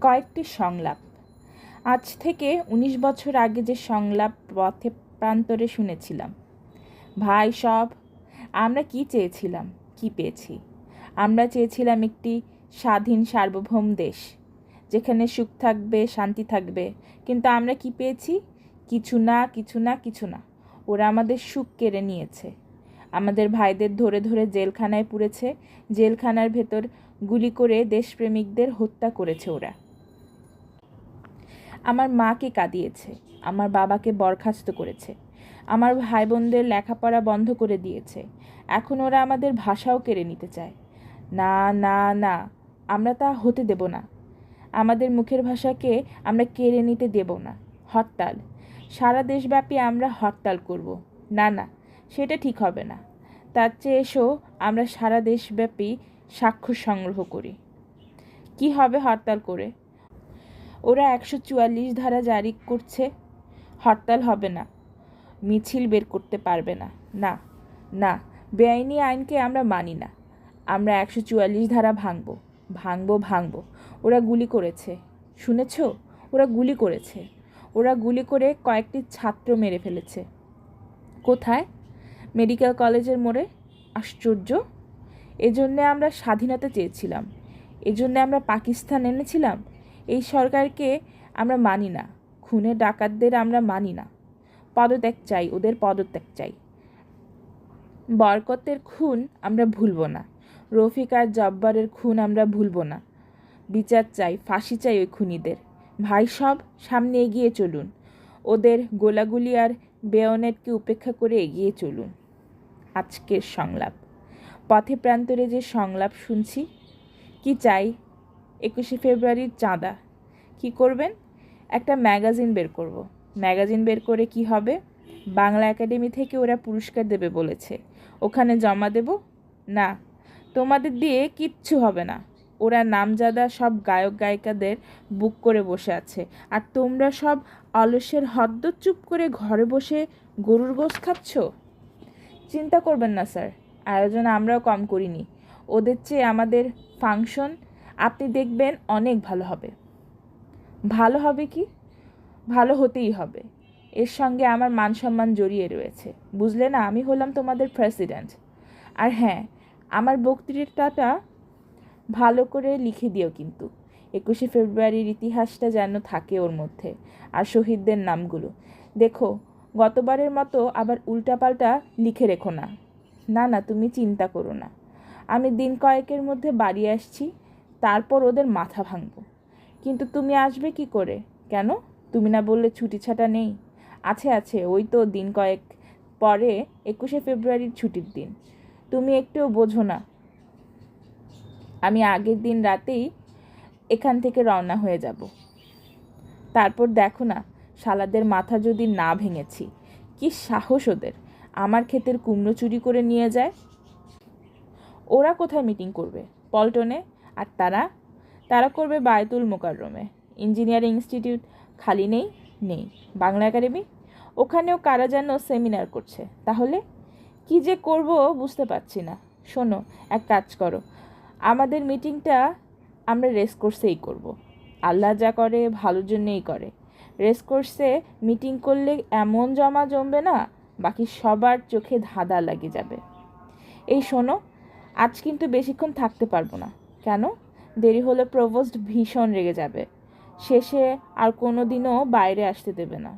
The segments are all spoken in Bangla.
কয়েকটি সংলাপ। আজ থেকে উনিশ বছর আগে যে সংলাপ পথে প্রান্তরে শুনেছিলাম। ভাই সব, আমরা কি চেয়েছিলাম? কি পেয়েছি? আমরা চেয়েছিলাম একটি স্বাধীন সার্বভৌম দেশ, যেখানে সুখ থাকবে, শান্তি থাকবে। কিন্তু আমরা কি পেয়েছি? কিছু না কিছু না কিছু না। ওরা আমাদের সুখ কেড়ে নিয়েছে। আমাদের ভাইদের ধরে ধরে জেলখানায় পুড়েছে। জেলখানার ভেতর গুলি করে দেশপ্রেমিকদের হত্যা করেছে ওরা। আমার মাকে কাঁদিয়েছে, আমার বাবাকে বরখাস্ত করেছে, আমার ভাই বোনদের লেখাপড়া বন্ধ করে দিয়েছে, এখন ওরা আমাদের ভাষাও কেড়ে নিতে চায়। না না না, আমরা তা হতে দেব না। আমাদের মুখের ভাষাকে আমরা কেড়ে নিতে দেব না। হরতাল। সারা দেশব্যাপী আমরা হরতাল করব। না না, সেটা ঠিক হবে না। তার চেয়ে এসো, আমরা সারা দেশব্যাপী স্বাক্ষর সংগ্রহ করি। কি হবে হরতাল করে? ওরা একশো চুয়াল্লিশ ধারা জারি করছে, হরতাল হবে না। মিছিল বের করতে পারবে না। না না, বেআইনি আইনকে আমরা মানি না। আমরা একশো চুয়াল্লিশ ধারা ভাঙব, ভাঙবো ভাঙবো। ওরা গুলি করেছে। শুনেছ? ওরা গুলি করেছে। ওরা গুলি করে কয়েকটি ছাত্র মেরে ফেলেছে। কোথায়? মেডিকেল কলেজের মোড়ে? আশ্চর্য। এজন্যে আমরা স্বাধীনতা চেয়েছিলাম। এজন্যে আমরা পাকিস্তান এনেছিলাম। এই সরকারকে আমরা মানি না। খুনে ডাকাতদের আমরা মানি না। পদত্যাগ চাই, ওদের পদত্যাগ চাই। বরকতের খুন আমরা ভুলব না। রফিক আর জব্বারের খুন আমরা ভুলব না। বিচার চাই, ফাঁসি চাই ওই খুনিদের। ভাই সব সামনে এগিয়ে চলুন। ওদের গোলাগুলি আর বেয়নেটকে উপেক্ষা করে এগিয়ে চলুন। আজকের সংলাপ। পথে প্রান্তরে যে সংলাপ শুনছি, কি চাই একুশে ফেব্রুয়ারির চাঁদা। কি করবেন? একটা ম্যাগাজিন বের করব। ম্যাগাজিন বের করে কি হবে? বাংলা একাডেমি থেকে ওরা পুরস্কার দেবে বলেছে। ওখানে জমা দেব? না। তোমাদের দিয়ে কিচ্ছু হবে না। ওরা নামজাদা সব গায়ক গায়িকাদের বুক করে বসে আছে। আর তোমরা সব অলসের হদ্দ চুপ করে ঘরে বসে গরুর গোস খাচ্ছ? চিন্তা করবেন না, স্যার। আয়োজন আমরাও কম করিনি। ওদের চেয়ে আমাদের ফাংশন আপনি দেখবেন অনেক ভালো হবে। ভালো হবে কি? ভালো হতেই হবে। এর সঙ্গে আমার মান সম্মান জড়িয়ে রয়েছে। বুঝলে না? আমি হলাম তোমাদের প্রেসিডেন্ট আর হ্যাঁ আমার বক্তৃতাটা ভালো করে লিখে দিও কিন্তু। একুশে ফেব্রুয়ারির ইতিহাসটা যেন থাকে ওর মধ্যে আর শহীদদের নামগুলো। দেখো, গতবারের মতো আবার উল্টাপাল্টা লিখে রেখো না। না না, তুমি চিন্তা করো না। আমি দিন কয়েকের মধ্যে বাড়ি আসছি। তারপর ওদের মাথা ভাঙবো। কিন্তু তুমি আসবে কি করে? কেন? তুমি না বললে ছুটি ছাটা নেই। আছে আছে, ওই তো দিন কয়েক পরে একুশে ফেব্রুয়ারির ছুটির দিন। তুমি একটুও বোঝো না। আমি আগের দিন রাতেই এখান থেকে রওনা হয়ে যাব। তারপর দেখো না, শালাদের মাথা যদি না ভেঙেছি, কি সাহস ওদের? আমার ক্ষেতের কুমড়ো চুরি করে নিয়ে যায়। ওরা কোথায় মিটিং করবে? পল্টনে? আর তারা? তারা করবে বায়তুল মোকাররমে। ইঞ্জিনিয়ারিং ইনস্টিটিউট খালি নেই? নেই। বাংলা একাডেমি? ওখানেও কারা যেন সেমিনার করছে। তাহলে কি যে করব বুঝতে পারছি না। শোনো, এক কাজ করো। আমাদের মিটিংটা আমরা রেস কোর্সেই করব। আল্লাহ যা করে, ভালোর জন্যেই করে। রেস কোর্সে মিটিং করলে এমন জমা জমবে না, বাকি সবার চোখে ধাঁধা লাগে যাবে। এই শোনো, আজ কিন্তু বেশিক্ষণ থাকতে পারব না। কেন? দেরি হলে প্রভোস্ট ভীষণ রেগে যাবে। শেষে আর কোনো দিনও বাইরে আসতে দেবে না।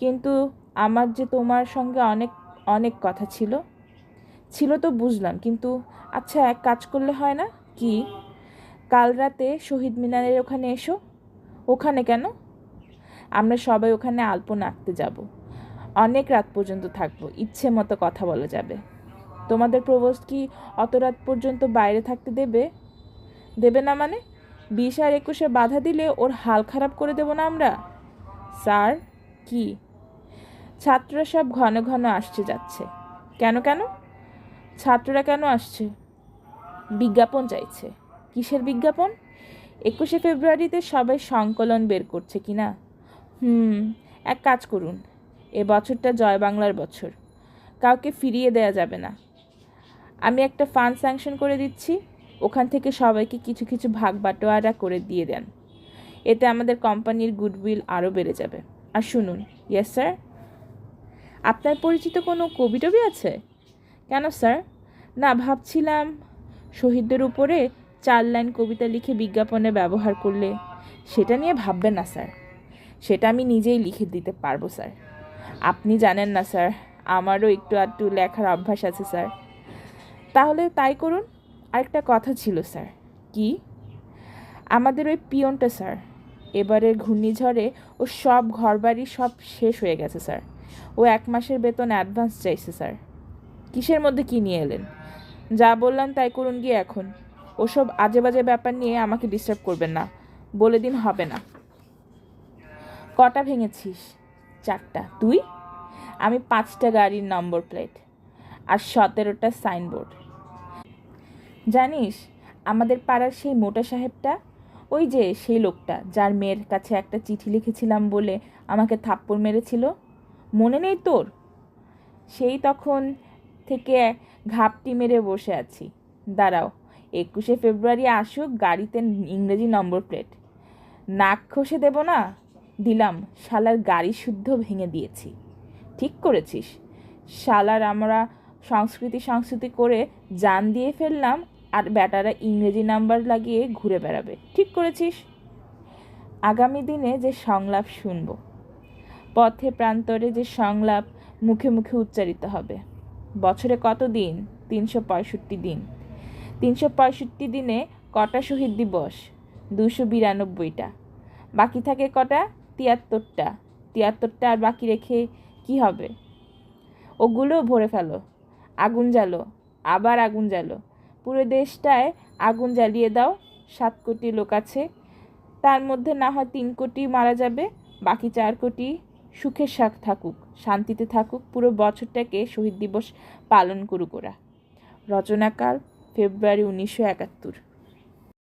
কিন্তু আমার যে তোমার সঙ্গে অনেক অনেক কথা ছিল ছিল তো বুঝলাম, কিন্তু আচ্ছা এক কাজ করলে হয় না? কি? কাল রাতে শহীদ মিনারের ওখানে এসো। ওখানে কেন? আমরা সবাই ওখানে আলপনা আঁকতে যাব। অনেক রাত পর্যন্ত থাকব, ইচ্ছে মতো কথা বলা যাবে। তোমাদের প্রবোস্ট কি অত রাত পর্যন্ত বাইরে থাকতে দেবে? দেবে না মানে? বিশ আর একুশে বাধা দিলে ওর হাল খারাপ করে দেব না আমরা? স্যার, কি? ছাত্ররা সব ঘন ঘন আসছে যাচ্ছে। কেন কেন? ছাত্ররা কেন আসছে? বিজ্ঞাপন চাইছে। কিসের বিজ্ঞাপন? একুশে ফেব্রুয়ারিতে সবাই সংকলন বের করছে কি না? হুম, এক কাজ করুন। এ বছরটা জয় বাংলার বছর। কাউকে ফিরিয়ে দেয়া যাবে না। আমি একটা ফান্ড স্যাংশন করে দিচ্ছি। ওখান থেকে সবাইকে কিছু কিছু ভাগ বাটোয়ারা করে দিয়ে দেন। এতে আমাদের কোম্পানির গুডউইল আরও বেড়ে যাবে। আর শুনুন ইয়েস স্যার আপনার পরিচিত কোনো কবি টবি আছে? কেন স্যার না, ভাবছিলাম শহীদদের উপরে চার লাইন কবিতা লিখে বিজ্ঞাপনে ব্যবহার করলে সেটা নিয়ে ভাববেন না স্যার সেটা আমি নিজেই লিখে দিতে পারব স্যার আপনি জানেন না স্যার আমারও একটু আধটু লেখার অভ্যাস আছে স্যার তাহলে তাই করুন। আরেকটা কথা ছিল, স্যার। কি? আমাদের ওই পিয়নটা, স্যার। এবারের ঘূর্ণিঝড়ে ও সব ঘরবাড়ি সব শেষ হয়ে গেছে, স্যার। ও এক মাসের বেতন অ্যাডভান্স চাইছে, স্যার। কিসের মধ্যে কি নিয়ে এলেন? যা বললাম তাই করুন গিয়ে এখন। ওসব আজে বাজে ব্যাপার নিয়ে আমাকে ডিস্টার্ব করবেন না। বলে দিন হবে না। কটা ভেঙেছিস? চারটা। তুই? আমি পাঁচটা গাড়ির নম্বর প্লেট আর সতেরোটা সাইনবোর্ড জানিস, আমাদের পাড়ার সেই মোটা সাহেবটা? ওই যে সেই লোকটা, যার মেয়ের কাছে একটা চিঠি লিখেছিলাম বলে আমাকে থাপ্পড় মেরেছিল। মনে নেই তোর? সেই তখন থেকে ঘাপটি মেরে বসে আছি। দাঁড়াও, একুশে ফেব্রুয়ারি আসুক গাড়িতে ইংরেজি নম্বর প্লেট। নাক খসে দেব না? দিলাম, শালার গাড়ি শুদ্ধ ভেঙে দিয়েছি। ঠিক করেছিস। শালার আমরা সংস্কৃতি সংস্কৃতি করে জান দিয়ে ফেললাম আর ব্যাটারা ইংরেজি নাম্বার লাগিয়ে ঘুরে বেড়াবে। ঠিক করেছিস? আগামী দিনে যে সংলাপ শুনব। পথে প্রান্তরে যে সংলাপ মুখে মুখে উচ্চারিত হবে। বছরে কত দিন? তিনশো পঁয়ষট্টি দিন। তিনশো পঁয়ষট্টি দিনে কটা শহীদ দিবস? দুশো বিরানব্বইটা। বাকি থাকে কটা? তিয়াত্তরটা। তিয়াত্তরটা আর বাকি রেখে কি হবে? ওগুলোও ভরে ফেলো। আগুন জ্বালো। আবার আগুন জ্বালো। পুরো দেশটায় আগুন জ্বালিয়ে দাও, সাত কোটি লোক আছে। তার মধ্যে না হয় তিন কোটি মারা যাবে, বাকি চার কোটি সুখের শাক থাকুক, শান্তিতে থাকুক, পুরো বছরটাকে শহীদ দিবস পালন করুক ওরা। রচনাকাল, ফেব্রুয়ারি উনিশশো একাত্তর।